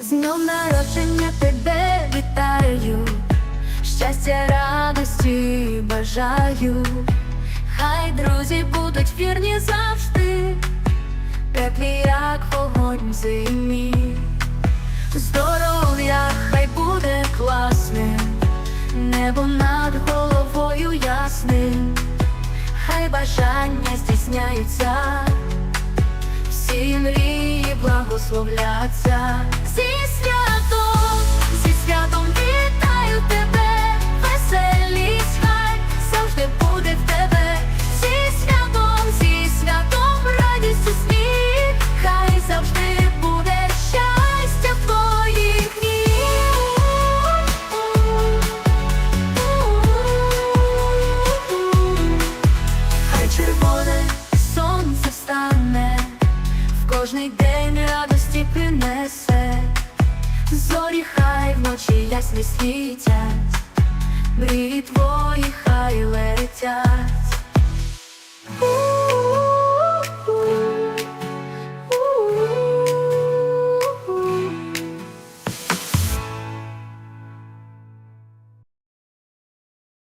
З днем народження тебе вітаю, щастя, радості бажаю, хай друзі будуть вірні завжди, теплі, як вогонь в зимі. Здоров'я хай буде класним, небо над головою ясним, хай бажання здійсняються, всі мрії благословляться. Зі святом, зі святом вітаю тебе, веселість хай завжди буде в тебе. Зі святом, зі святом, радість у сміх, хай завжди буде щастя в твоїх ніг. Хай червоне сонце встане, в кожний день радості принесе, зорі хай вночі ясні світять, мрії твої хай летять.